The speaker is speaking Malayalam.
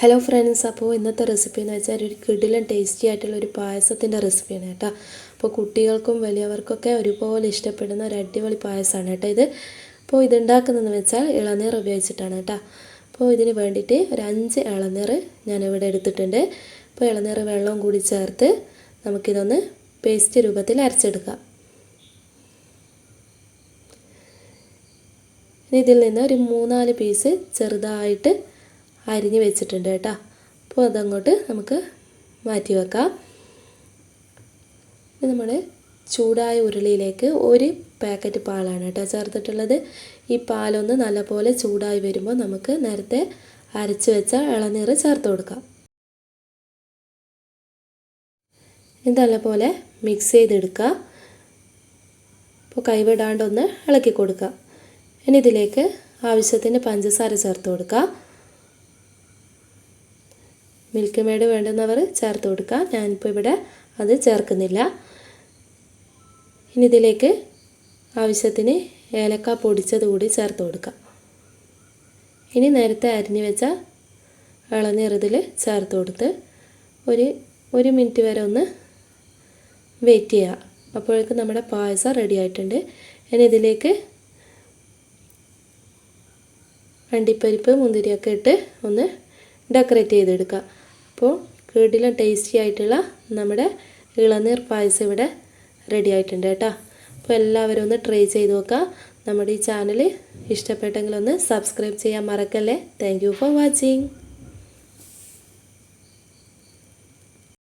ഹലോ ഫ്രണ്ട്സ് അപ്പോൾ ഇന്നത്തെ റെസിപ്പി എന്ന് വെച്ചാൽ ഒരു കിടിലൻ ടേസ്റ്റി ആയിട്ടുള്ള ഒരു പായസത്തിന്റെ റെസിപ്പിയാണ് കേട്ടോ. അപ്പോൾ കുട്ടികൾക്കും വലിയവർക്കൊക്കെ ഒരുപോലെ ഇഷ്ടപ്പെടുന്ന ഒരു അടിപൊളി പായസമാണ് കേട്ടോ ഇത്. അപ്പോൾ ഇതുണ്ടാക്കുന്നതെന്ന് വെച്ചാൽ ഇളനീർ ഉപയോഗിച്ചിട്ടാണ് കേട്ടോ. അപ്പോൾ ഇതിന് വേണ്ടിയിട്ട് ഒരു അഞ്ച് ഇളനീർ ഇവിടെ എടുത്തിട്ടുണ്ട്. അപ്പോൾ ഇളനീർ വെള്ളവും കൂടി ചേർത്ത് നമുക്കിതൊന്ന് പേസ്റ്റ് രൂപത്തിൽ അരച്ചെടുക്കാം. ഇനി ഇതിൽ നിന്ന് ഒരു മൂന്നാൽ പീസ് ചെറുതായിട്ട് അരിഞ്ഞ് വെച്ചിട്ടുണ്ട് കേട്ടോ. അപ്പോൾ അതങ്ങോട്ട് നമുക്ക് മാറ്റി വെക്കാം. നമ്മൾ ചൂടായ ഉരുളിയിലേക്ക് ഒരു പാക്കറ്റ് പാലാണ് കേട്ടോ ചേർത്തിട്ടുള്ളത്. ഈ പാലൊന്ന് നല്ലപോലെ ചൂടായി വരുമ്പോൾ നമുക്ക് നേരത്തെ അരച്ച് വെച്ച ഇളനീർ ചേർത്ത് കൊടുക്കാം. നല്ലപോലെ മിക്സ് ചെയ്തെടുക്കുക. അപ്പോൾ കൈവിടാണ്ടൊന്ന് ഇളക്കി കൊടുക്കുക. ഇനി ഇതിലേക്ക് ആവശ്യത്തിന് പഞ്ചസാര ചേർത്ത് കൊടുക്കുക. മിൽക്ക് മേഡ് വേണ്ടുന്നവർ ചേർത്ത് കൊടുക്കുക ഞാനിപ്പോൾ ഇവിടെ അത് ചേർക്കുന്നില്ല. ഇനി ഇതിലേക്ക് ആവശ്യത്തിന് ഏലക്ക പൊടിച്ചത് കൂടി ചേർത്ത് കൊടുക്കുക ഇനി നേരത്തെ അരിഞ്ഞു വെച്ച ഇളനീറതിൽ ചേർത്ത് കൊടുത്ത് ഒരു ഒരു മിനിറ്റ് വരെ ഒന്ന് വെയിറ്റ് ചെയ്യുക. അപ്പോഴേക്കും നമ്മുടെ പായസം റെഡി ആയിട്ടുണ്ട്. ഇനി ഇതിലേക്ക് അണ്ടിപ്പരിപ്പ് മുന്തിരിയൊക്കെ ഇട്ട് ഒന്ന് ഡെക്കറേറ്റ് ചെയ്തെടുക്കുക അപ്പോൾ കേടിലും ടേസ്റ്റി ആയിട്ടുള്ള നമ്മുടെ ഇളനീർ പായസം ഇവിടെ റെഡി ആയിട്ടുണ്ട് കേട്ടോ. അപ്പോൾ എല്ലാവരും ഒന്ന് ട്രൈ ചെയ്ത് നോക്കുക. നമ്മുടെ ഈ ചാനൽ ഇഷ്ടപ്പെട്ടെങ്കിൽ ഒന്ന് സബ്സ്ക്രൈബ് ചെയ്യാൻ മറക്കല്ലേ. Thank for watching